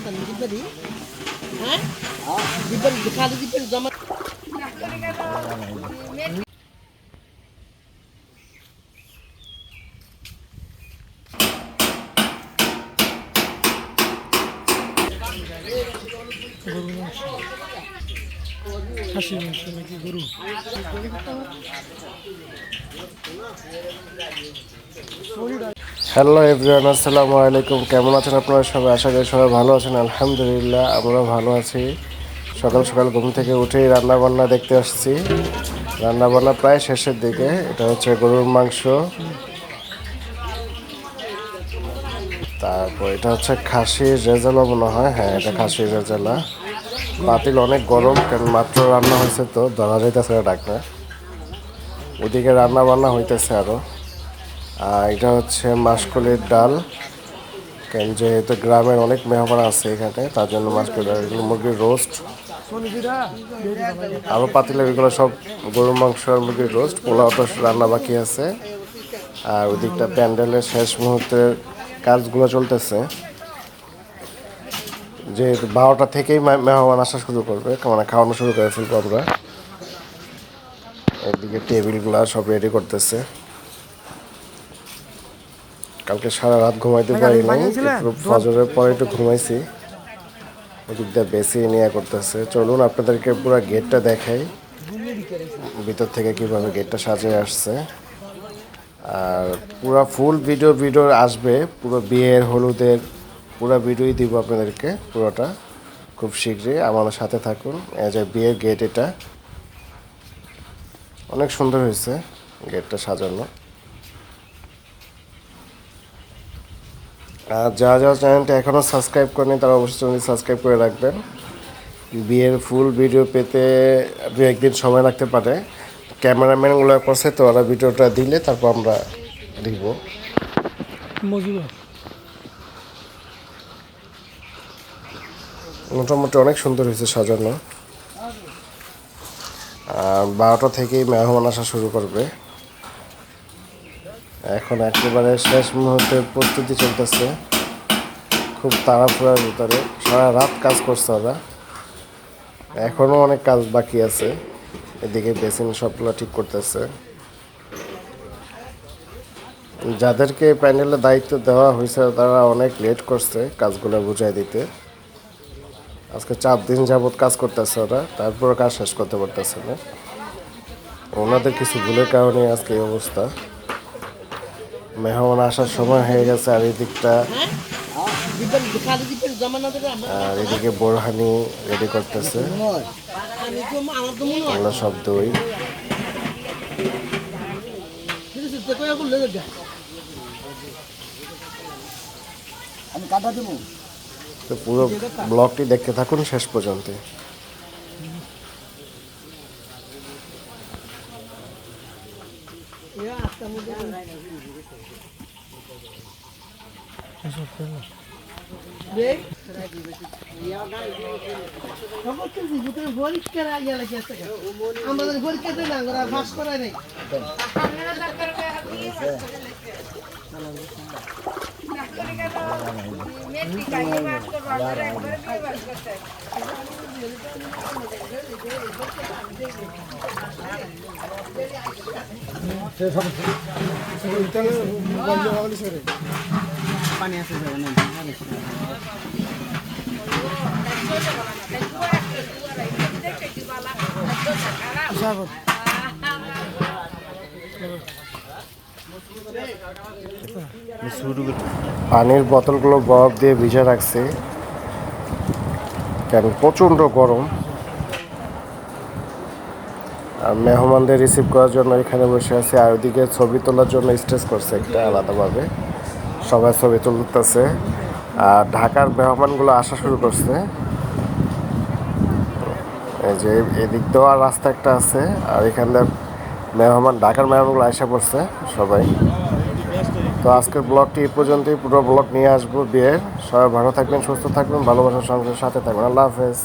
দিব্বারি হ্যাঁ দিব্বারি খালি দিব্বারি জমা গরু মাংস খাসি মাংস হ্যালো এভরিওয়ান আসসালামু আলাইকুম। কেমন আছেন আপনারা সবাই? আশা করি সবাই ভালো আছেন। আলহামদুলিল্লাহ আমরা ভালো আছি। সকাল সকাল ঘুম থেকে উঠেই রান্না বান্না দেখতে আসছি। রান্নাবান্না প্রায় শেষের দিকে। এটা হচ্ছে গরুর মাংস। তারপর এটা হচ্ছে খাসির রেজালা মনে হয়। হ্যাঁ এটা খাসির রেজালা। পাতিল অনেক গরম, কারণ মাত্র রান্না হয়েছে তো। ধরা যাইতেছে ডাকনা। ওদিকে রান্না বান্না হইতেছে আরও আর এটা হচ্ছে মাসকলির ডাল। কেন যেহেতু গ্রামের অনেক মেহমান আছে এখানে, তার জন্য মাসকলির ডাল, এগুলো মুরগির রোস্ট আরও পাতিলে এগুলো সব গরুর মাংস আর মুরগির রোস্ট পোলাও তো রান্না বাকি আছে। আর ওদিকটা প্যান্ডেলের শেষ মুহূর্তের কাজগুলো চলতেছে। যে বারোটা থেকেই মেহমান আসা শুরু করবে মানে খাওয়ানো শুরু করে ফেলব আমরা এদিকে টেবিলগুলো সব রেডি করতেছে। কালকে সারা রাত ঘুমাইতে পারি নাই একটু ফজরের পরে একটু ঘুমাইছি। ওদিকটা বেশি নিয়ে করতেছে। চলুন আপনাদেরকে পুরো গেটটা দেখাই। ভিতর থেকে কীভাবে গেটটা সাজিয়ে আসছে। আর পুরো ফুল ভিডিও ভিডিও আসবে। পুরো বিয়ের হলুদের পুরো ভিডিওই দিব আপনাদেরকে পুরোটা। খুব শীঘ্রই আমার সাথে থাকুন। এই যে বিয়ের গেট এটা। অনেক সুন্দর হয়েছে গেটটা সাজানো। আর যারা যারা চ্যানেলটা এখনও সাবস্ক্রাইব করেনি তারা অবশ্যই চ্যানেলটি সাবস্ক্রাইব করে রাখবেন। বিয়ের ফুল ভিডিও পেতে দু একদিন সময় লাগতে পারে। ক্যামেরাম্যানগুলো করছে তো ওরা ভিডিওটা দিলে তারপর আমরা দিব। মোটামুটি অনেক সুন্দর হয়েছে সাজানো। আর বারোটা থেকেই মেহমান আসা শুরু করবে। এখন একেবারে শেষ মুহূর্তের প্রস্তুতি চলতেছে। খুব তাড়াহুড়ার ভিতরে। সারা রাত কাজ করছে ওরা। এখনও অনেক কাজ বাকি আছে। এদিকে বেসিন সবগুলো ঠিক করতেছে। যাদেরকে প্যান্ডেলের দায়িত্ব দেওয়া হয়েছে, তারা অনেক লেট করছে কাজগুলো বুঝাই দিতে। আজকে চার দিন যাবত কাজ করতেছে ওরা। তারপরে কাজ শেষ করতে পারতেছে না। ওনাদের কিছু ভুলের কারণে আজকে এই অবস্থা। মেহমান আসার সময় হয়ে গেছে আর এই দিকটা দিব্বারি খালি দিব্বারি জমা না দেবে আমরা আর এদিকে বোরহানি রেডি করতেছে। তো পুরো ব্লগটি দেখতে থাকুন শেষ পর্যন্ত আমাদের পরীক্ষাতে না ওরা নাই পানির বোতলগুলো বরফ দিয়ে ভিজে রাখছে। কেন প্রচণ্ড গরম। মেহমানদের রিসিভ করার জন্য এখানে বসে আছে। আর ওইদিকে ছবি তোলার জন্য স্টেজ করছে একটা আলাদাভাবে। সবাই ছবি তুলতেছে। আর ঢাকার মেহমানগুলো আসা শুরু করছে। এই যে এদিক দেওয়ার রাস্তা একটা আছে। আর এখানটা মেহমান, ঢাকার মেহমানগুলো আসা পড়ছে সবাই। তো আজকের ব্লগটি এই পর্যন্তই। পুরো ব্লগ নিয়ে আসব বিয়ের। সবাই ভালো থাকবেন, সুস্থ থাকবেন, ভালোবাসার সঙ্গে সাথে থাকবেন। আল্লাহ হাফেজ।